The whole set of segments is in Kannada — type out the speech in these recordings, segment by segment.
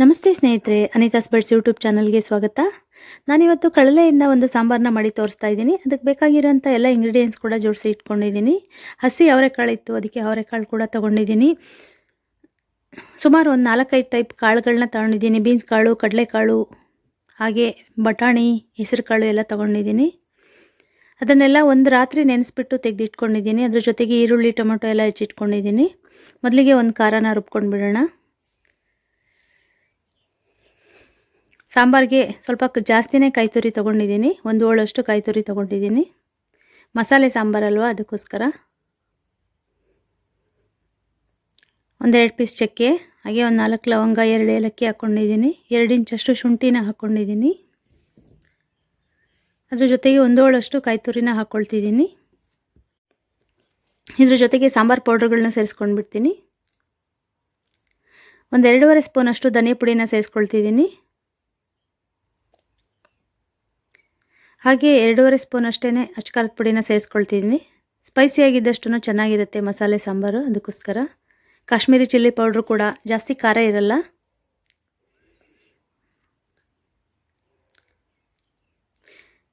ನಮಸ್ತೆ ಸ್ನೇಹಿತರೆ ಅನಿತಾಸ್ ಬಡ್ಸ್ ಯೂಟ್ಯೂಬ್ ಚಾನಲ್ಗೆ ಸ್ವಾಗತ. ನಾನಿವತ್ತು ಕಳಲೆಯಿಂದ ಒಂದು ಸಾಂಬಾರನ್ನ ಮಾಡಿ ತೋರಿಸ್ತಾ ಇದ್ದೀನಿ. ಅದಕ್ಕೆ ಬೇಕಾಗಿರೋಂಥ ಎಲ್ಲ ಇಂಗ್ರೀಡಿಯೆಂಟ್ಸ್ ಕೂಡ ಜೋಡಿಸಿ ಇಟ್ಕೊಂಡಿದ್ದೀನಿ. ಹಸಿ ಅವರೆಕಾಳು ಇತ್ತು, ಅದಕ್ಕೆ ಅವರೆಕಾಳು ಕೂಡ ತೊಗೊಂಡಿದ್ದೀನಿ. ಸುಮಾರು ಒಂದು ನಾಲ್ಕೈದು ಟೈಪ್ ಕಾಳುಗಳನ್ನ ತಗೊಂಡಿದ್ದೀನಿ. ಬೀನ್ಸ್ ಕಾಳು, ಕಡಲೆಕಾಳು, ಹಾಗೆ ಬಟಾಣಿ ಹೆಸರು ಕಾಳು ಎಲ್ಲ ತೊಗೊಂಡಿದ್ದೀನಿ. ಅದನ್ನೆಲ್ಲ ಒಂದು ರಾತ್ರಿ ನೆನೆಸ್ಬಿಟ್ಟು ತೆಗೆದಿಟ್ಕೊಂಡಿದ್ದೀನಿ. ಅದ್ರ ಜೊತೆಗೆ ಈರುಳ್ಳಿ, ಟೊಮೆಟೊ ಎಲ್ಲ ಹೆಚ್ಚಿಟ್ಕೊಂಡಿದ್ದೀನಿ. ಮೊದಲಿಗೆ ಒಂದು ಖಾರನ ರುಬ್ಕೊಂಡು ಬಿಡೋಣ ಸಾಂಬಾರಿಗೆ ಸ್ವಲ್ಪ ಜಾಸ್ತಿನೇ ಕಾಯಿ ತುರಿ ತೊಗೊಂಡಿದ್ದೀನಿ. ಒಂದು ಹೋಳಷ್ಟು ಕಾಯಿ ತುರಿ ತೊಗೊಂಡಿದ್ದೀನಿ. ಮಸಾಲೆ ಸಾಂಬಾರಲ್ವಾ ಅದಕ್ಕೋಸ್ಕರ. ಒಂದೆರಡು ಪೀಸ್ ಚಕ್ಕೆ, ಹಾಗೆ ಒಂದು ನಾಲ್ಕು ಲವಂಗ, ಎರಡು ಏಲಕ್ಕಿ ಹಾಕ್ಕೊಂಡಿದ್ದೀನಿ ಎರಡು ಇಂಚಷ್ಟು ಶುಂಠಿನ ಹಾಕ್ಕೊಂಡಿದ್ದೀನಿ ಅದ್ರ ಜೊತೆಗೆ ಒಂದು ಹೋಳಷ್ಟು ಕಾಯಿ ತುರಿನ ಹಾಕ್ಕೊಳ್ತಿದ್ದೀನಿ ಇದ್ರ ಜೊತೆಗೆ ಸಾಂಬಾರು ಪೌಡ್ರ್ಗಳನ್ನ ಸೇರಿಸ್ಕೊಂಡ್ಬಿಡ್ತೀನಿ. ಒಂದು ಎರಡೂವರೆ ಸ್ಪೂನಷ್ಟು ಧನಿಯಾ ಪುಡಿನ ಸೇರಿಸ್ಕೊಳ್ತಿದ್ದೀನಿ. ಹಾಗೆ ಎರಡೂವರೆ ಸ್ಪೂನ್ ಅಷ್ಟೇ ಅಚ್ಕಾರದ ಪುಡಿನ ಸೇರಿಸ್ಕೊಳ್ತಿದ್ದೀನಿ. ಸ್ಪೈಸಿಯಾಗಿದ್ದಷ್ಟು ಚೆನ್ನಾಗಿರುತ್ತೆ ಮಸಾಲೆ, ಸಾಂಬಾರು ಅದಕ್ಕೋಸ್ಕರ. ಕಾಶ್ಮೀರಿ ಚಿಲ್ಲಿ ಪೌಡ್ರು ಕೂಡ ಜಾಸ್ತಿ ಖಾರ ಇರಲ್ಲ.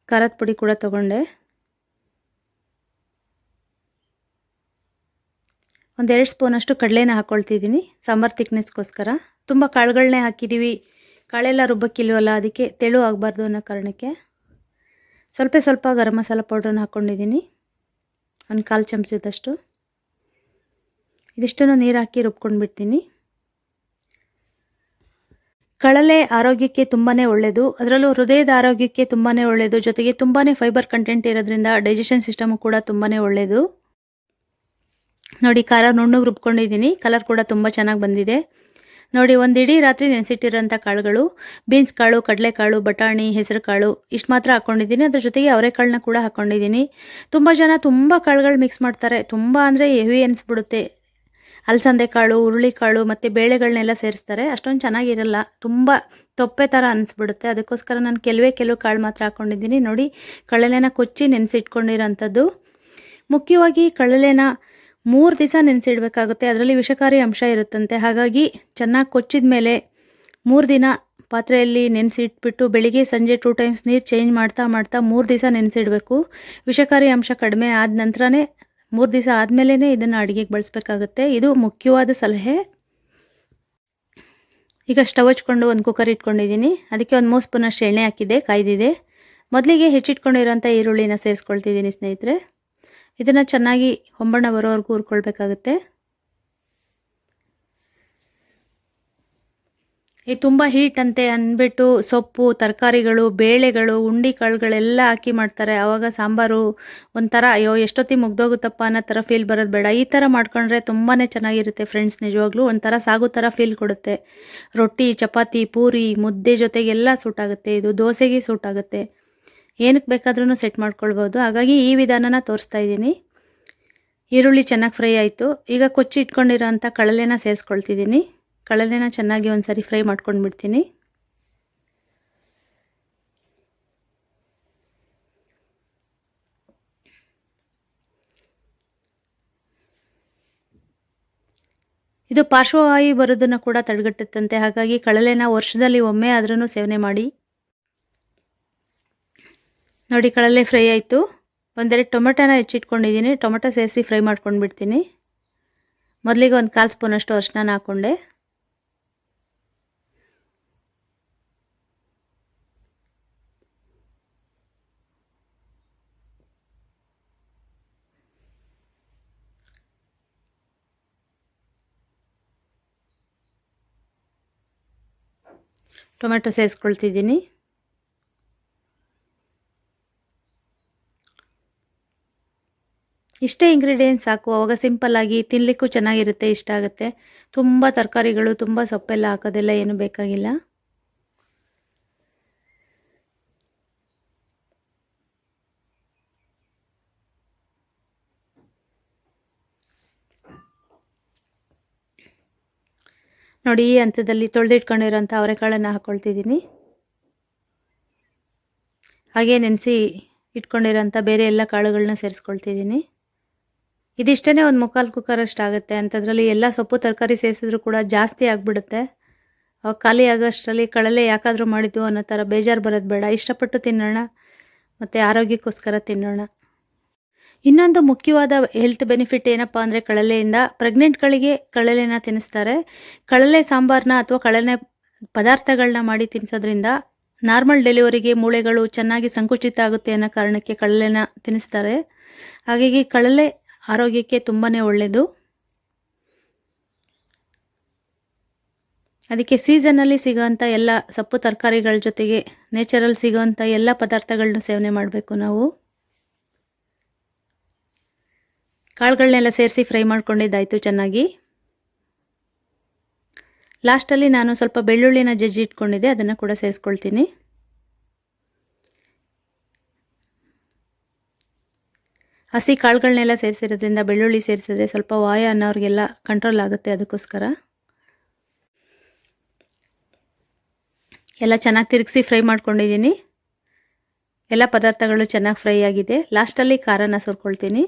ಖಾರದ ಪುಡಿ ಕೂಡ ತಗೊಂಡೆ. ಒಂದೆರಡು ಸ್ಪೂನಷ್ಟು ಕಡಲೆನ ಹಾಕ್ಕೊಳ್ತಿದ್ದೀನಿ ಸಾಂಬಾರು ತಿಕ್ನೆಸ್ಗೋಸ್ಕರ. ತುಂಬ ಕಾಳುಗಳನ್ನೇ ಹಾಕಿದ್ದೀವಿ. ಕಾಳೆಲ್ಲ ರುಬ್ಬಕ್ಕಿಲ್ವಲ್ಲ ಅದಕ್ಕೆ ತೆಳು ಆಗಬಾರ್ದು ಅನ್ನೋ ಕಾರಣಕ್ಕೆ. ಸ್ವಲ್ಪ ಸ್ವಲ್ಪ ಗರಂ ಮಸಾಲ ಪೌಡ್ರನ್ನ ಹಾಕ್ಕೊಂಡಿದ್ದೀನಿ ಒಂದು ಕಾಲು ಚಮಚದಷ್ಟು. ಇದಿಷ್ಟನ್ನು ನೀರು ಹಾಕಿ ರುಬ್ಕೊಂಡು ಬಿಡ್ತೀನಿ. ಕಳಲೆ ಆರೋಗ್ಯಕ್ಕೆ ತುಂಬಾ ಒಳ್ಳೆಯದು ಅದರಲ್ಲೂ ಹೃದಯದ ಆರೋಗ್ಯಕ್ಕೆ ತುಂಬಾ ಒಳ್ಳೆಯದು ಜೊತೆಗೆ ತುಂಬಾ ಫೈಬರ್ ಕಂಟೆಂಟ್ ಇರೋದ್ರಿಂದ ಡೈಜೆಷನ್ ಸಿಸ್ಟಮು ಕೂಡ ತುಂಬಾ ಒಳ್ಳೆಯದು ನೋಡಿ, ಖಾರ ನುಣ್ಣಗೆ ರುಬ್ಕೊಂಡಿದ್ದೀನಿ. ಕಲರ್ ಕೂಡ ತುಂಬ ಚೆನ್ನಾಗಿ ಬಂದಿದೆ. ನೋಡಿ ಒಂದು ಇಡೀ ರಾತ್ರಿ ನೆನೆಸಿಟ್ಟಿರೋಂಥ ಕಾಳುಗಳು, ಬೀನ್ಸ್ ಕಾಳು, ಕಡಲೆಕಾಳು, ಬಟಾಣಿ, ಹೆಸರು ಕಾಳು, ಇಷ್ಟು ಮಾತ್ರ ಹಾಕ್ಕೊಂಡಿದ್ದೀನಿ ಅದ್ರ ಜೊತೆಗೆ ಅವರೆಕಾಳನ್ನ ಕೂಡ ಹಾಕ್ಕೊಂಡಿದ್ದೀನಿ ತುಂಬ ಜನ ತುಂಬ ಕಾಳುಗಳು ಮಿಕ್ಸ್ ಮಾಡ್ತಾರೆ. ತುಂಬ ಅಂದರೆ ಹೆವಿ ಅನಿಸ್ಬಿಡುತ್ತೆ. ಅಲಸಂದೆ ಕಾಳು ಹುರುಳಿಕಾಳು ಮತ್ತು ಬೇಳೆಗಳನ್ನೆಲ್ಲ ಸೇರಿಸ್ತಾರೆ. ಅಷ್ಟೊಂದು ಚೆನ್ನಾಗಿರಲ್ಲ. ತುಂಬ ತೊಪ್ಪೆ ಥರ ಅನಿಸ್ಬಿಡುತ್ತೆ. ಅದಕ್ಕೋಸ್ಕರ ನಾನು ಕೆಲವೇ ಕೆಲವು ಕಾಳು ಮಾತ್ರ ಹಾಕ್ಕೊಂಡಿದ್ದೀನಿ ನೋಡಿ ಕಳಲೆನ ಕೊಚ್ಚಿ ನೆನೆಸಿಟ್ಕೊಂಡಿರೋಂಥದ್ದು. ಮುಖ್ಯವಾಗಿ ಕಳಲೆನ ಮೂರು ದಿವಸ ನೆನೆಸಿಡ್ಬೇಕಾಗುತ್ತೆ. ಅದರಲ್ಲಿ ವಿಷಕಾರಿ ಅಂಶ ಇರುತ್ತಂತೆ. ಹಾಗಾಗಿ ಚೆನ್ನಾಗಿ ಕೊಚ್ಚಿದ ಮೇಲೆ ಮೂರು ದಿನ ಪಾತ್ರೆಯಲ್ಲಿ ನೆನೆಸಿಟ್ಬಿಟ್ಟು ಬೆಳಿಗ್ಗೆ ಸಂಜೆ ಟೂ ಟೈಮ್ಸ್ ನೀರು ಚೇಂಜ್ ಮಾಡ್ತಾ ಮಾಡ್ತಾ ಮೂರು ದಿವಸ ನೆನೆಸಿಡಬೇಕು. ವಿಷಕಾರಿ ಅಂಶ ಕಡಿಮೆ ಆದ ನಂತರನೇ ಮೂರು ದಿವಸ ಆದಮೇಲೆ ಇದನ್ನು ಅಡುಗೆಗೆ ಬಳಸಬೇಕಾಗುತ್ತೆ. ಇದು ಮುಖ್ಯವಾದ ಸಲಹೆ. ಈಗ ಸ್ಟವ್ ಹಚ್ಕೊಂಡು ಒಂದು ಕುಕ್ಕರ್ ಇಟ್ಕೊಂಡಿದ್ದೀನಿ ಅದಕ್ಕೆ ಒಂದು ಮೂರು ಸ್ಪೂನಷ್ಟು ಎಣ್ಣೆ ಹಾಕಿದೆ, ಕಾಯ್ದಿದೆ. ಮೊದಲಿಗೆ ಹೆಚ್ಚಿಟ್ಕೊಂಡಿರೋಂಥ ಈರುಳ್ಳಿನ ಸೇರಿಸ್ಕೊಳ್ತಿದ್ದೀನಿ ಸ್ನೇಹಿತರೆ. ಇದನ್ನು ಚೆನ್ನಾಗಿ ಹೊಂಬಣ್ಣ ಬರೋವರೆಗೂ ಹುರ್ಕೊಳ್ಬೇಕಾಗುತ್ತೆ. ಈ ತುಂಬ ಹೀಟ್ ಅಂತೆ ಅಂದ್ಬಿಟ್ಟು ಸೊಪ್ಪು, ತರಕಾರಿಗಳು, ಬೇಳೆಗಳು, ಉಂಡಿ ಕಾಳುಗಳೆಲ್ಲ ಹಾಕಿ ಮಾಡ್ತಾರೆ. ಆವಾಗ ಸಾಂಬಾರು ಒಂಥರ, ಅಯ್ಯೋ, ಎಷ್ಟೊತ್ತಿಗೆ ಮುಗ್ದೋಗುತ್ತಪ್ಪ ಅನ್ನೋ ಥರ ಫೀಲ್ ಬರೋದು ಬೇಡ. ಈ ಥರ ಮಾಡ್ಕೊಂಡ್ರೆ ತುಂಬಾ ಚೆನ್ನಾಗಿರುತ್ತೆ ಫ್ರೆಂಡ್ಸ್ ನಿಜವಾಗ್ಲೂ. ಒಂಥರ ಸಾಗು ಥರ ಫೀಲ್ ಕೊಡುತ್ತೆ. ರೊಟ್ಟಿ, ಚಪಾತಿ, ಪೂರಿ, ಮುದ್ದೆ ಜೊತೆಗೆಲ್ಲ ಸೂಟ್ ಆಗುತ್ತೆ. ಇದು ದೋಸೆಗೆ ಸೂಟ್ ಆಗುತ್ತೆ. ಏನಕ್ಕೆ ಬೇಕಾದ್ರೂ ಸೆಟ್ ಮಾಡ್ಕೊಳ್ಬೋದು. ಹಾಗಾಗಿ ಈ ವಿಧಾನನ ತೋರಿಸ್ತಾ ಇದ್ದೀನಿ. ಈರುಳ್ಳಿ ಚೆನ್ನಾಗಿ ಫ್ರೈ ಆಯಿತು. ಈಗ ಕೊಚ್ಚಿ ಇಟ್ಕೊಂಡಿರೋ ಅಂಥ ಕಳಲೆನ ಸೇರಿಸ್ಕೊಳ್ತಿದ್ದೀನಿ. ಕಳಲೆನ ಚೆನ್ನಾಗಿ ಒಂದು ಸರಿ ಫ್ರೈ ಮಾಡ್ಕೊಂಡು ಬಿಡ್ತೀನಿ ಇದು ಪಾರ್ಶ್ವವಾಯು ಬರೋದನ್ನು ಕೂಡ ತಡೆಗಟ್ಟುತ್ತಂತೆ. ಹಾಗಾಗಿ ಕಳಲೆನ ವರ್ಷದಲ್ಲಿ ಒಮ್ಮೆ ಆದ್ರೂ ಸೇವನೆ ಮಾಡಿ. ನೋಡಿ ಕಳಲೆ ಫ್ರೈ ಆಯಿತು. ಒಂದೆರಡು ಟೊಮೆಟೊನ ಹೆಚ್ಚಿಟ್ಕೊಂಡಿದ್ದೀನಿ. ಟೊಮೆಟೊ ಸೇರಿಸಿ ಫ್ರೈ ಮಾಡ್ಕೊಂಡ್ಬಿಡ್ತೀನಿ. ಮೊದಲಿಗೆ ಒಂದು ಕಾಲು ಸ್ಪೂನಷ್ಟು ಅರಿಶಿನ ಹಾಕ್ಕೊಂಡೆ ಟೊಮೆಟೊ ಸೇರಿಸ್ಕೊಳ್ತಿದ್ದೀನಿ. ಇಷ್ಟೇ ಇಂಗ್ರೀಡಿಯೆಂಟ್ಸ್ ಸಾಕು. ಅವಾಗ ಸಿಂಪಲ್ಲಾಗಿ ತಿನ್ನಲಿಕ್ಕೂ ಚೆನ್ನಾಗಿರುತ್ತೆ, ಇಷ್ಟ ಆಗುತ್ತೆ. ತುಂಬ ತರಕಾರಿಗಳು, ತುಂಬ ಸೊಪ್ಪೆಲ್ಲ ಹಾಕೋದೆಲ್ಲ ಏನು ಬೇಕಾಗಿಲ್ಲ. ನೋಡಿ, ಈ ಹಂತದಲ್ಲಿ ತೊಳೆದಿಟ್ಕೊಂಡಿರೋಂಥ ಅವರೆಕಾಳನ್ನು ಹಾಕ್ಕೊಳ್ತಿದ್ದೀನಿ ಹಾಗೆ ನೆನೆಸಿ ಇಟ್ಕೊಂಡಿರೋಂಥ ಬೇರೆ ಎಲ್ಲ ಕಾಳುಗಳನ್ನ ಸೇರಿಸ್ಕೊಳ್ತಿದ್ದೀನಿ. ಇದಿಷ್ಟೇ ಒಂದು ಮುಕ್ಕಾಲು ಕುಕ್ಕರ್ ಅಷ್ಟು ಆಗುತ್ತೆ. ಅಂಥದ್ರಲ್ಲಿ ಎಲ್ಲ ಸೊಪ್ಪು, ತರಕಾರಿ ಸೇರಿಸಿದ್ರು ಕೂಡ ಜಾಸ್ತಿ ಆಗಿಬಿಡುತ್ತೆ. ಅವಾಗ ಖಾಲಿ ಆಗೋಷ್ಟರಲ್ಲಿ ಕಳಲೆ ಯಾಕಾದರೂ ಮಾಡಿದ್ದು ಅನ್ನೋ ಥರ ಬೇಜಾರು ಬರೋದು ಬೇಡ. ಇಷ್ಟಪಟ್ಟು ತಿನ್ನೋಣ. ಮತ್ತು ಆರೋಗ್ಯಕ್ಕೋಸ್ಕರ ತಿನ್ನೋಣ. ಇನ್ನೊಂದು ಮುಖ್ಯವಾದ ಹೆಲ್ತ್ ಬೆನಿಫಿಟ್ ಏನಪ್ಪ ಅಂದರೆ ಕಳಲೆಯಿಂದ ಪ್ರೆಗ್ನೆಂಟ್ಗಳಿಗೆ ಕಳಲೆನ ತಿನ್ನಿಸ್ತಾರೆ. ಕಳಲೆ ಸಾಂಬಾರನ್ನ ಅಥವಾ ಕಳಲೆ ಪದಾರ್ಥಗಳನ್ನ ಮಾಡಿ ತಿನ್ನಿಸೋದ್ರಿಂದ ನಾರ್ಮಲ್ ಡೆಲಿವರಿಗೆ ಮೂಳೆಗಳು ಚೆನ್ನಾಗಿ ಸಂಕುಚಿತ ಆಗುತ್ತೆ ಅನ್ನೋ ಕಾರಣಕ್ಕೆ ಕಳಲೆನ ತಿನ್ನಿಸ್ತಾರೆ. ಹಾಗಾಗಿ ಕಳಲೆ ಆರೋಗ್ಯಕ್ಕೆ ತುಂಬಾ ಒಳ್ಳೆಯದು ಅದಕ್ಕೆ ಸೀಸನಲ್ಲಿ ಸಿಗೋವಂಥ ಎಲ್ಲ ಸೊಪ್ಪು ತರಕಾರಿಗಳ ಜೊತೆಗೆ ನೇಚರಲ್ಲಿ ಸಿಗೋವಂಥ ಎಲ್ಲ ಪದಾರ್ಥಗಳನ್ನ ಸೇವನೆ ಮಾಡಬೇಕು ನಾವು. ಕಾಳುಗಳನ್ನೆಲ್ಲ ಸೇರಿಸಿ ಫ್ರೈ ಮಾಡ್ಕೊಂಡಿದ್ದಾಯಿತು ಚೆನ್ನಾಗಿ. ಲಾಸ್ಟಲ್ಲಿ ನಾನು ಸ್ವಲ್ಪ ಬೆಳ್ಳುಳ್ಳಿನ ಜಜ್ಜಿ ಇಟ್ಕೊಂಡಿದ್ದೆ, ಅದನ್ನು ಕೂಡ ಸೇರಿಸ್ಕೊಳ್ತೀನಿ. ಹಸಿ ಕಾಳುಗಳನ್ನೆಲ್ಲ ಸೇರಿಸಿರೋದ್ರಿಂದ, ಬೆಳ್ಳುಳ್ಳಿ ಸೇರಿಸಿದ್ರೆ ಸ್ವಲ್ಪ ವಾಯ ಅನ್ನೋರಿಗೆಲ್ಲ ಕಂಟ್ರೋಲ್ ಆಗುತ್ತೆ ಅದಕ್ಕೋಸ್ಕರ. ಎಲ್ಲ ಚೆನ್ನಾಗಿ ತಿರುಗಿಸಿ ಫ್ರೈ ಮಾಡ್ಕೊಂಡಿದ್ದೀನಿ. ಎಲ್ಲ ಪದಾರ್ಥಗಳು ಚೆನ್ನಾಗಿ ಫ್ರೈ ಆಗಿದೆ. ಲಾಸ್ಟಲ್ಲಿ ಖಾರನ ಸುರ್ಕೊಳ್ತೀನಿ.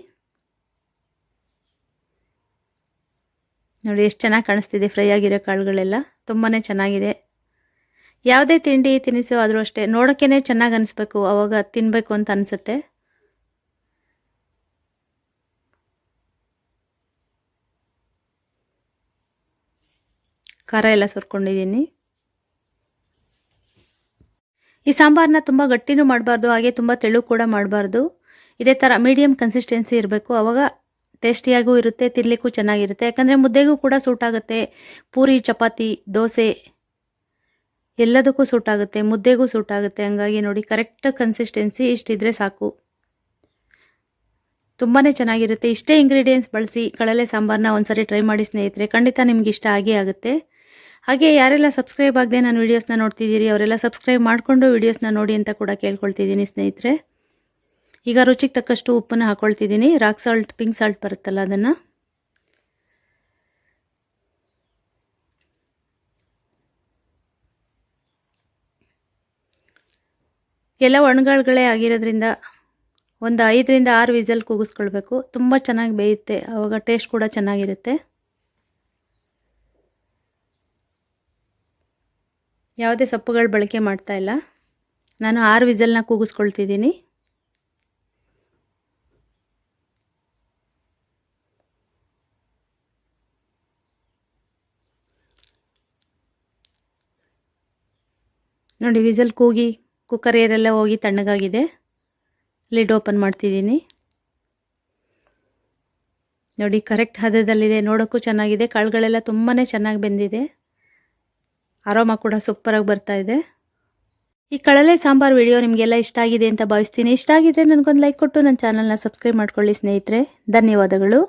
ನೋಡಿ ಎಷ್ಟು ಚೆನ್ನಾಗಿ ಕಾಣಿಸ್ತಿದೆ ಫ್ರೈ ಆಗಿರೋ ಕಾಳುಗಳೆಲ್ಲ. ತುಂಬಾ ಚೆನ್ನಾಗಿದೆ. ಯಾವುದೇ ತಿಂಡಿ ತಿನಿಸು ಆದರೂ ಅಷ್ಟೇ ನೋಡೋಕ್ಕೇ ಚೆನ್ನಾಗಿ ಅನಿಸ್ಬೇಕು, ಅವಾಗ ತಿನ್ನಬೇಕು ಅಂತ ಅನಿಸುತ್ತೆ. ಖಾರ ಎಲ್ಲ ಸುರ್ಕೊಂಡಿದ್ದೀನಿ ಈ ಸಾಂಬಾರನ್ನ ತುಂಬ ಗಟ್ಟಿನೂ ಮಾಡಬಾರ್ದು, ಹಾಗೆ ತುಂಬ ತೆಳು ಕೂಡ ಮಾಡಬಾರ್ದು. ಇದೇ ಥರ ಮೀಡಿಯಮ್ ಕನ್ಸಿಸ್ಟೆನ್ಸಿ ಇರಬೇಕು. ಆವಾಗ ಟೇಸ್ಟಿಯಾಗೂ ಇರುತ್ತೆ ತಿನ್ನಲಿಕ್ಕೂ ಚೆನ್ನಾಗಿರುತ್ತೆ. ಯಾಕಂದರೆ ಮುದ್ದೆಗೂ ಕೂಡ ಸೂಟ್ ಆಗುತ್ತೆ ಪೂರಿ, ಚಪಾತಿ, ದೋಸೆ ಎಲ್ಲದಕ್ಕೂ ಸೂಟ್ ಆಗುತ್ತೆ ಮುದ್ದೆಗೂ ಸೂಟ್ ಆಗುತ್ತೆ ಹಂಗಾಗಿ ನೋಡಿ ಕರೆಕ್ಟ್ ಕನ್ಸಿಸ್ಟೆನ್ಸಿ ಇಷ್ಟಿದ್ರೆ ಸಾಕು. ತುಂಬಾ ಚೆನ್ನಾಗಿರುತ್ತೆ. ಇಷ್ಟೇ ಇಂಗ್ರೀಡಿಯೆಂಟ್ಸ್ ಬಳಸಿ ಕಳಲೆ ಸಾಂಬಾರನ್ನ ಒಂದ್ಸರಿ ಟ್ರೈ ಮಾಡಿ ಸ್ನೇಹಿತರೆ. ಖಂಡಿತ ನಿಮ್ಗೆ ಇಷ್ಟ ಆಗೇ ಆಗುತ್ತೆ. ಹಾಗೆ ಯಾರೆಲ್ಲ ಸಬ್ಸ್ಕ್ರೈಬ್ ಆಗದೆ ನಾನು ವೀಡಿಯೋಸ್ನ ನೋಡ್ತಿದ್ದೀರಿ, ಅವರೆಲ್ಲ ಸಬ್ಸ್ಕ್ರೈಬ್ ಮಾಡಿಕೊಂಡು ವೀಡಿಯೋಸ್ನ ನೋಡಿ ಅಂತ ಕೂಡ ಕೇಳ್ಕೊಳ್ತಿದ್ದೀನಿ ಸ್ನೇಹಿತರೆ. ಈಗ ರುಚಿಗೆ ತಕ್ಕಷ್ಟು ಉಪ್ಪನ್ನು ಹಾಕ್ಕೊಳ್ತಿದ್ದೀನಿ ರಾಕ್ ಸಾಲ್ಟ್ ಪಿಂಕ್ ಸಾಲ್ಟ್ ಬರುತ್ತಲ್ಲ ಅದನ್ನು. ಎಲ್ಲ ಒಣಗಾಳುಗಳೇ ಆಗಿರೋದ್ರಿಂದ ಒಂದು ಐದರಿಂದ ಆರು ವಿಸಲ್ ಕೂಗಿಸ್ಕೊಳ್ಬೇಕು. ತುಂಬ ಚೆನ್ನಾಗಿ ಬೇಯುತ್ತೆ. ಆವಾಗ ಟೇಸ್ಟ್ ಕೂಡ ಚೆನ್ನಾಗಿರುತ್ತೆ. ಯಾವುದೇ ಸೊಪ್ಪುಗಳು ಬಳಕೆ ಮಾಡ್ತಾ ಇಲ್ಲ. ನಾನು ಆರು ವಿಸಲ್ನ ಕೂಗಿಸ್ಕೊಳ್ತಿದ್ದೀನಿ. ನೋಡಿ, ವಿಸಲ್ ಕೂಗಿ ಕುಕ್ಕರ್ ಏರೆಲ್ಲ ಹೋಗಿ ತಣ್ಣಗಾಗಿದೆ. ಲಿಡ್ ಓಪನ್ ಮಾಡ್ತಿದ್ದೀನಿ. ನೋಡಿ, ಕರೆಕ್ಟ್ ಹದದಲ್ಲಿದೆ. ನೋಡೋಕ್ಕೂ ಚೆನ್ನಾಗಿದೆ. ಕಾಳುಗಳೆಲ್ಲ ತುಂಬಾ ಚೆನ್ನಾಗಿ ಬೆಂದಿದೆ. ಆರಾಮ ಕೂಡ ಸೂಪರಾಗಿ ಬರ್ತಾ ಇದೆ. ಈ ಕಳಲೆ ಸಾಂಬಾರು ವಿಡಿಯೋ ನಿಮಗೆಲ್ಲ ಇಷ್ಟ ಆಗಿದೆ ಅಂತ ಭಾವಿಸ್ತೀನಿ. ಇಷ್ಟ ಆಗಿದ್ರೆ ನನಗೊಂದು ಲೈಕ್ ಕೊಟ್ಟು ನನ್ನ ಚಾನಲ್ನ ಸಬ್ಸ್ಕ್ರೈಬ್ ಮಾಡ್ಕೊಳ್ಳಿ ಸ್ನೇಹಿತರೆ. ಧನ್ಯವಾದಗಳು.